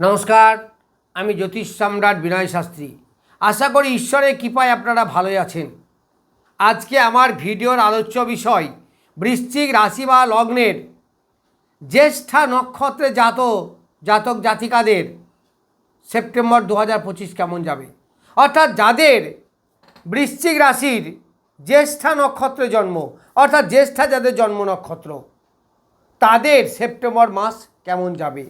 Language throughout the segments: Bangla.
নমস্কার, আমি জ্যোতিষ সম্রাট বিনয় শাস্ত্রী। আশা করি ঈশ্বরের কৃপায় আপনারা ভালোই আছেন। আজকে আমার ভিডিওর আলোচ্য বিষয় বৃশ্চিক রাশি বা লগ্নের জ্যেষ্ঠা নক্ষত্রে জাত, জাতক জাতিকাদের সেপ্টেম্বর দু হাজার পঁচিশ কেমন যাবে? অর্থাৎ যাদের বৃশ্চিক রাশির জ্যেষ্ঠা নক্ষত্রে জন্ম, অর্থাৎ জ্যেষ্ঠা যাদের জন্ম নক্ষত্র, তাদের সেপ্টেম্বর মাস কেমন যাবে?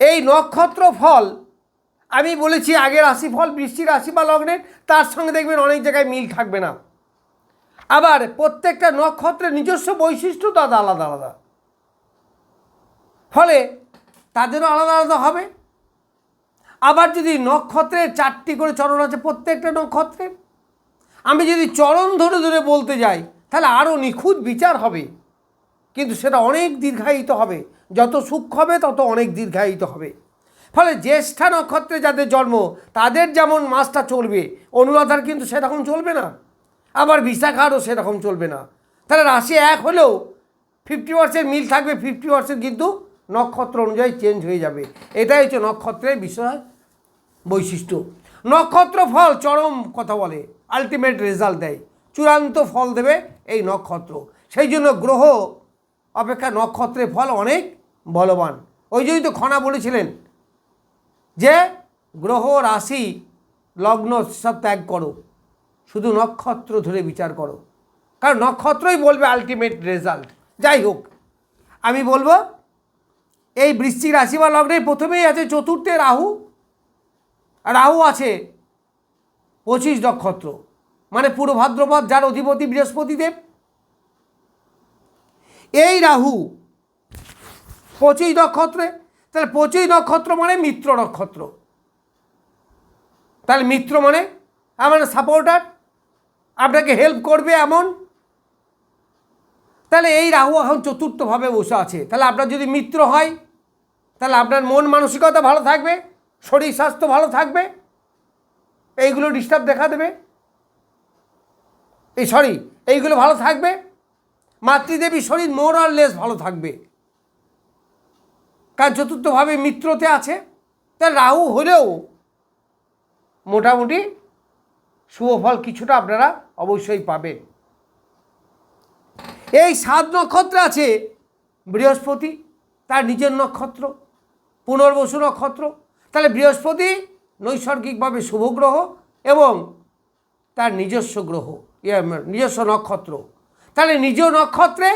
এই নক্ষত্র ফল, আমি বলেছি আগের রাশি ফল, বৃষ্টির রাশি বা লগ্নের, তার সঙ্গে দেখবেন অনেক জায়গায় মিল থাকবে না। আবার প্রত্যেকটা নক্ষত্রের নিজস্ব বৈশিষ্ট্য তাদের আলাদা আলাদা। ফলে তাদেরও আলাদা আলাদা হবে। আবার যদি নক্ষত্রের চারটি করে চরণ আছে প্রত্যেকটা নক্ষত্রের আমি যদি চরণ ধরে ধরে বলতে যাই, তাহলে আরও নিখুঁত বিচার হবে। কিন্তু সেটা অনেক দীর্ঘায়িত হবে। যত সূক্ষ্ম হবে, তত অনেক দীর্ঘায়িত হবে। ফলে জ্যেষ্ঠা নক্ষত্রে যাদের জন্ম, তাদের যেমন মাসটা চলবে, অনুরাধার কিন্তু সেরকম চলবে না। আবার বিশাখারও সেরকম চলবে না। তাহলে রাশি এক হলেও ফিফটি পার্সেন্ট মিল থাকবে ফিফটি পার্সেন্ট কিন্তু নক্ষত্র অনুযায়ী চেঞ্জ হয়ে যাবে। এটাই হচ্ছে নক্ষত্রের বিষয় বৈশিষ্ট্য। নক্ষত্র ফল চরম কথা বলে আলটিমেট রেজাল্ট দেয়। চূড়ান্ত ফল দেবে এই নক্ষত্র। সেই জন্য গ্রহ অপেক্ষা নক্ষত্রের ফল অনেক বলবান। ওই জন্যই তো খনা বলেছিলেন যে, গ্রহ, রাশি, লগ্ন সব ত্যাগ করো। শুধু নক্ষত্র ধরে বিচার করো। কারণ নক্ষত্রই বলবে আলটিমেট রেজাল্ট যাই হোক, আমি বলব, এই বৃশ্চিক রাশি বা লগ্নে প্রথমেই আছে চতুর্থে রাহু। রাহু আছে পঁচিশ নক্ষত্র। মানে পুরো ভাদ্রপদ যার অধিপতি বৃহস্পতিদেব। এই রাহু পঁচিশ নক্ষত্রে? তাহলে পঁচিশ নক্ষত্র মানে মিত্র নক্ষত্র। তাহলে মিত্র মানে আমার সাপোর্টার আপনাকে হেল্প করবে এমন। তাহলে এই রাহু এখন চতুর্থভাবে বসে আছে। তাহলে আপনার যদি মিত্র হয়, তাহলে আপনার মন মানসিকতা ভালো থাকবে, শরীর স্বাস্থ্য ভালো থাকবে। এইগুলো ডিস্টার্ব দেখা দেবে। এই সরি এইগুলো ভালো থাকবে। মাতৃদেবী শরীর মোর আর লেস ভালো থাকবে। কারণ চতুর্থভাবে মিত্রতে আছে তা রাহু হলেও মোটামুটি শুভ ফল কিছুটা আপনারা অবশ্যই পাবেন। এই সাত নক্ষত্র আছে বৃহস্পতি তার নিজের নক্ষত্র পুনর্বসু নক্ষত্র তাহলে বৃহস্পতি নৈসর্গিকভাবে শুভ গ্রহ এবং তার নিজস্ব গ্রহ ইয়ে, নিজস্ব নক্ষত্র। তাহলে নিজ নক্ষত্রে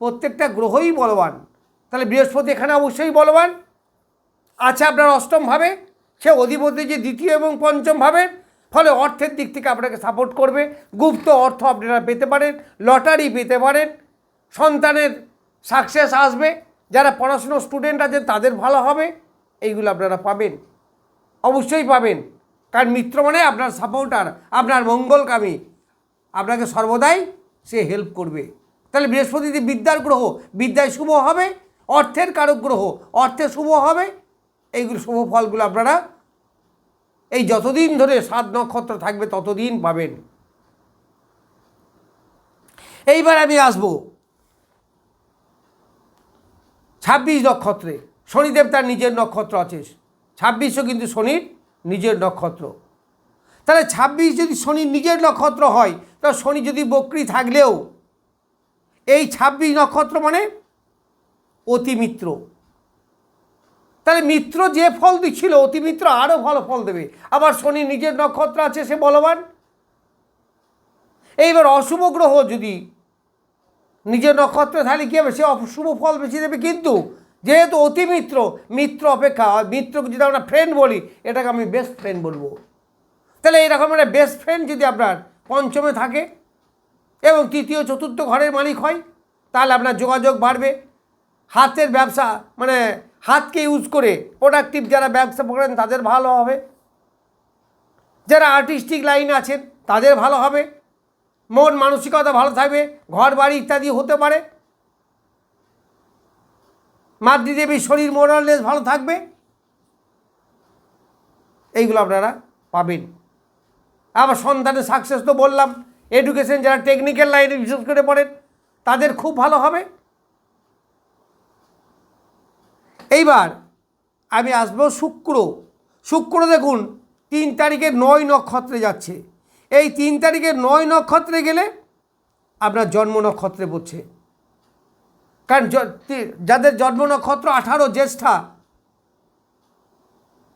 প্রত্যেকটা গ্রহই বলবান। তাহলে বৃহস্পতি এখানে অবশ্যই বলবান। আছে আপনার অষ্টমভাবে সে অধিপতি যে দ্বিতীয় এবং পঞ্চম ভাবে, ফলে অর্থের দিক থেকে আপনাকে সাপোর্ট করবে। গুপ্ত অর্থ আপনারা পেতে পারেন লটারি পেতে পারেন, সন্তানের সাকসেস আসবে, যারা পড়াশুনো স্টুডেন্ট আছেন তাদের ভালো হবে, এইগুলো আপনারা পাবেন। অবশ্যই পাবেন, কারণ মিত্র মানে আপনার সাপোর্টার আপনার মঙ্গলকামী। আপনাকে সর্বদাই সে হেল্প করবে। তাহলে বৃহস্পতি যে বিদ্যার গ্রহ, বিদ্যায় শুভ হবে অর্থের কারক গ্রহ অর্থে শুভ হবে। এইগুলো শুভ ফলগুলো আপনারা এই যতদিন ধরে সাত নক্ষত্র থাকবে ততদিন পাবেন। এইবার আমি আসব ছাব্বিশ নক্ষত্রে। শনিদেব তার নিজের নক্ষত্র আছে। ছাব্বিশও কিন্তু শনির নিজের নক্ষত্র। তাহলে ছাব্বিশ যদি শনির নিজের নক্ষত্র হয় তাহলে শনি যদি বক্রি থাকলেও এই ছাব্বিশ নক্ষত্র মানে অতি মিত্র তাহলে মিত্র যে ফল দিচ্ছিল অতি মিত্র আরও ভালো ফল দেবে। আবার শনি নিজের নক্ষত্র আছে, সে বলবান। এইবার অশুভ গ্রহ যদি নিজের নক্ষত্রে, তাহলে কী হবে? সে অশুভ ফল বেশি দেবে। কিন্তু যেহেতু অতি মিত্র মিত্র অপেক্ষা, মিত্রকে যদি আমরা ফ্রেন্ড বলি, এটাকে আমি বেস্ট ফ্রেন্ড বলব। তাহলে এইরকম একটা বেস্ট ফ্রেন্ড যদি আপনার পঞ্চমে থাকে এবং তৃতীয়, চতুর্থ ঘরের মালিক হয়, তাহলে আপনার যোগাযোগ বাড়বে। হাতের ব্যবসা মানে হাতকে ইউজ করে প্রোডাক্টিভ যারা ব্যবসা করেন, তাদের ভালো হবে। যারা আর্টিস্টিক লাইন আছেন, তাদের ভালো হবে। মন মানসিকতা ভালো থাকবে ঘর বাড়ি ইত্যাদি হতে পারে। মাতৃদেবীর শরীর মোরালেস ভালো থাকবে। এইগুলো আপনারা পাবেন। আবার সন্তানের সাকসেস তো বললাম এডুকেশন যারা টেকনিক্যাল লাইনে বিশেষ করে পড়েন, তাদের খুব ভালো হবে। এইবার আমি আসব শুক্র। শুক্র দেখুন, তিন তারিখে নয় নক্ষত্রে যাচ্ছে। এই তিন তারিখে নয় নক্ষত্রে গেলে আপনার জন্ম নক্ষত্রে পড়ছে। কারণ যাদের জন্ম নক্ষত্র আঠারো জ্যেষ্ঠা,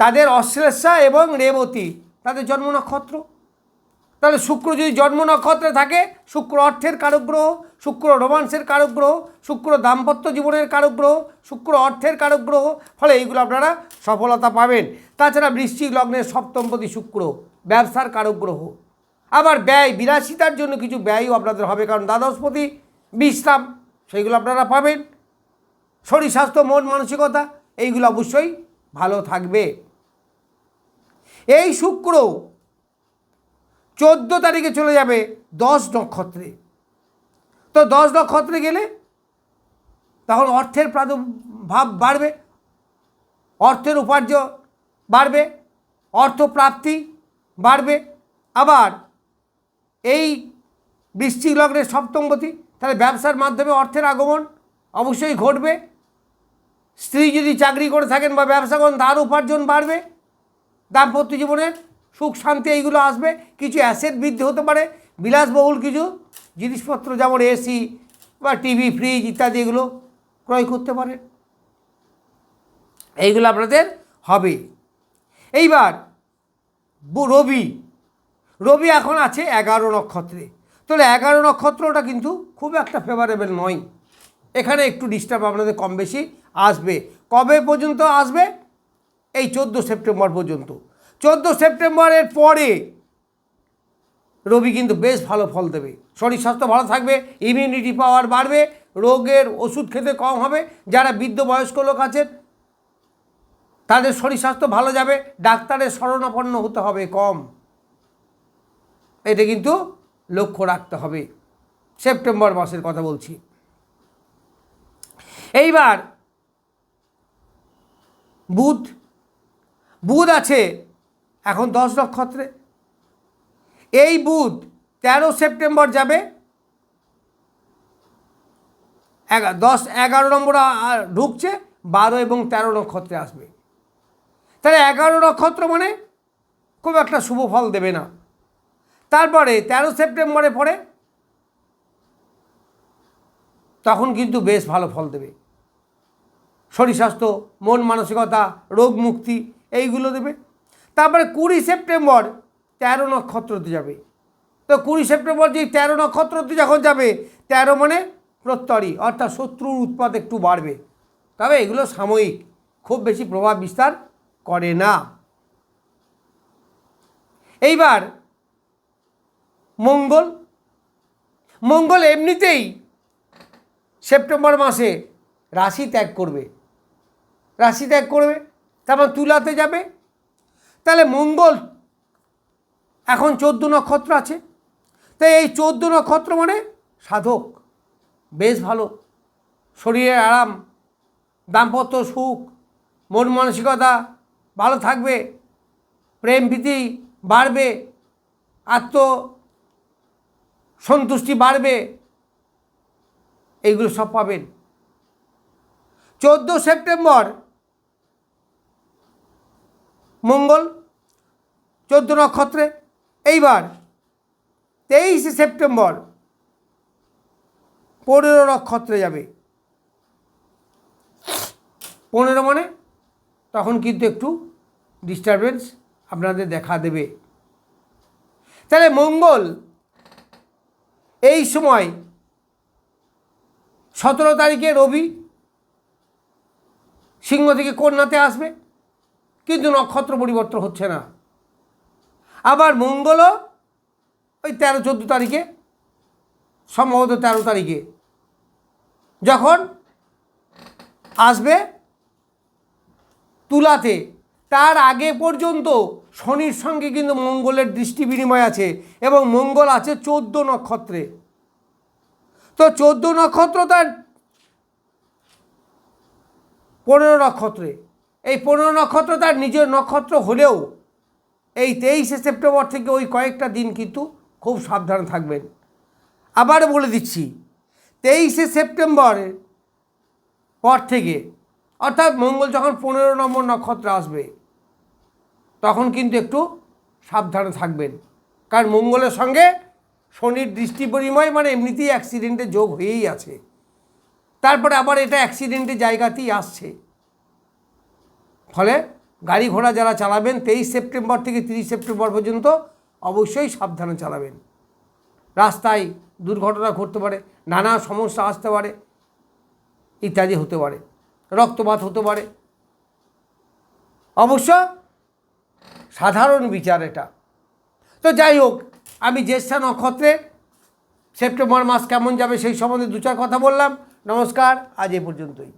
তাদের অশ্লেষা এবং রেবতী, তাদের জন্ম নক্ষত্র। তাহলে শুক্র যদি জন্ম নক্ষত্রে থাকে, শুক্র অর্থের কারক গ্রহ শুক্র রোমান্সের কারক গ্রহ শুক্র দাম্পত্য জীবনের কারক গ্রহ শুক্র অর্থের কারক গ্রহ ফলে এইগুলো আপনারা সফলতা পাবেন। তাছাড়া বৃশ্চিক লগ্নের সপ্তমপতি শুক্র, ব্যবসার কারক গ্রহ আবার ব্যয় বিলাসিতার জন্য কিছু ব্যয়ও আপনাদের হবে, কারণ দ্বাদশপতি বিশ্রাম, সেইগুলো আপনারা পাবেন। শরীর, স্বাস্থ্য, মন, মানসিকতা, এইগুলো অবশ্যই ভালো থাকবে। এই শুক্র চোদ্দ তারিখে চলে যাবে দশ নক্ষত্রে। তো দশ নক্ষত্রে গেলে তখন অর্থের প্রাদুর্ভাব বাড়বে, অর্থের উপার্জন বাড়বে অর্থ প্রাপ্তি বাড়বে। আবার এই বৃশ্চিক লগ্নের সপ্তমপতি তাহলে ব্যবসার মাধ্যমে অর্থের আগমন অবশ্যই ঘটবে। স্ত্রী যদি চাকরি করে থাকেন বা ব্যবসা করেন, তার উপার্জন বাড়বে। দাম্পত্য জীবনের সুখ শান্তি এইগুলো আসবে, কিছু অ্যাসেট বৃদ্ধি হতে পারে, বিলাসবহুল কিছু জিনিসপত্র যেমন এসি বা টিভি ফ্রিজ ইত্যাদি এগুলো ক্রয় করতে পারেন এইগুলো আপনাদের হবে। এইবার রবি। রবি এখন আছে এগারো নক্ষত্রে। তাহলে এগারো নক্ষত্রটা কিন্তু খুব একটা ফেভারেবল নয়। এখানে একটু ডিস্টার্ব আপনাদের কম বেশি আসবে। কবে পর্যন্ত আসবে? এই চোদ্দ সেপ্টেম্বর পর্যন্ত। চোদ্দ সেপ্টেম্বরের পরে রবি কিন্তু বেশ ভালো ফল দেবে। শরীর স্বাস্থ্য ভালো থাকবে ইমিউনিটি পাওয়ার বাড়বে, রোগের ওষুধ খেতে কম হবে, যারা বৃদ্ধ বয়স্ক লোক আছেন, তাদের শরীর স্বাস্থ্য ভালো যাবে, ডাক্তারের শরণাপন্ন হতে হবে কম। এটা কিন্তু লক্ষ্য রাখতে হবে। সেপ্টেম্বর মাসের কথা বলছি। এইবার বুধ বুধ আছে এখন দশ নক্ষত্রে। এই বুধ তেরো সেপ্টেম্বর যাবে। এগা- দশ, এগারো নম্বর ঢুকছে, বারো এবং তেরো নক্ষত্রে আসবে। তাহলে এগারো নক্ষত্র মানে খুব একটা শুভ ফল দেবে না। তারপরে তেরো সেপ্টেম্বরে পরে তখন কিন্তু বেশ ভালো ফল দেবে। শরীর স্বাস্থ্য, মন মানসিকতা, রোগ মুক্তি, এইগুলো দেবে। তারপরে কুড়ি সেপ্টেম্বর তেরো নক্ষত্রতে যাবে। তো কুড়ি সেপ্টেম্বর যে তেরো নক্ষত্রতে যখন যাবে, তেরো মানে প্রত্যরি, অর্থাৎ শত্রুর উৎপাদ একটু বাড়বে। তবে এগুলো সাময়িক, খুব বেশি প্রভাব বিস্তার করে না। এইবার মঙ্গল মঙ্গল এমনিতেই সেপ্টেম্বর মাসে রাশি ত্যাগ করবে। রাশি ত্যাগ করবে, তারপর তুলাতে যাবে তাহলে মঙ্গল, এখন চোদ্দ নক্ষত্র আছে। তাই এই চোদ্দ নক্ষত্র মানে সাধক, বেশ ভালো। শরীরের আরাম, দাম্পত্য সুখ, মন মানসিকতা ভালো থাকবে, প্রেম প্রীতি বাড়বে আত্ম সন্তুষ্টি বাড়বে, এইগুলো সব পাবেন। চোদ্দ সেপ্টেম্বর মঙ্গল চোদ্দ নক্ষত্রে এইবার তেইশে সেপ্টেম্বর পনেরো নক্ষত্রে যাবে। পনেরো মানে তখন কিন্তু একটু ডিস্টারবেন্স আপনাদের দেখা দেবে। তাহলে মঙ্গল এই সময় সতেরো তারিখে রবি সিংহ থেকে কন্যাতে আসবে। কিন্তু নক্ষত্র পরিবর্তন হচ্ছে না। আবার মঙ্গলও ওই তেরো, চোদ্দ তারিখে, সম্ভবত তেরো তারিখে, যখন আসবে তুলাতে, তার আগে পর্যন্ত শনির সঙ্গে কিন্তু মঙ্গলের দৃষ্টি বিনিময় আছে এবং মঙ্গল আছে চোদ্দ নক্ষত্রে। তো চোদ্দ নক্ষত্র তার পনেরো নক্ষত্রে। এই পনেরো নক্ষত্র তার নিজের নক্ষত্র হলেও এই তেইশে সেপ্টেম্বর থেকে ওই কয়েকটা দিন কিন্তু খুব সাবধানে থাকবেন। আবার বলে দিচ্ছি, তেইশে সেপ্টেম্বরের পর থেকে, অর্থাৎ মঙ্গল যখন পনেরো নম্বর নক্ষত্র আসবে, তখন কিন্তু একটু সাবধানে থাকবেন। কারণ মঙ্গলের সঙ্গে শনির দৃষ্টি পরিময় মানে এমনিতেই অ্যাক্সিডেন্টের যোগ হয়েই আছে। তারপরে আবার এটা অ্যাক্সিডেন্টের জায়গাতেই আসছে। ফলে গাড়ি ঘোড়া যারা চালাবেন তেইশ সেপ্টেম্বর থেকে তিরিশ সেপ্টেম্বর পর্যন্ত অবশ্যই সাবধানে চালাবেন। রাস্তায় দুর্ঘটনা ঘটতে পারে, নানা সমস্যা আসতে পারে, ইত্যাদি হতে পারে, রক্তপাত হতে পারে। অবশ্য সাধারণ বিচার এটা। তো যাই হোক, আমি জ্যেষ্ঠা নক্ষত্রে সেপ্টেম্বর মাস কেমন যাবে সেই সম্বন্ধে দু চার কথা বললাম। নমস্কার, আজ এ পর্যন্তই।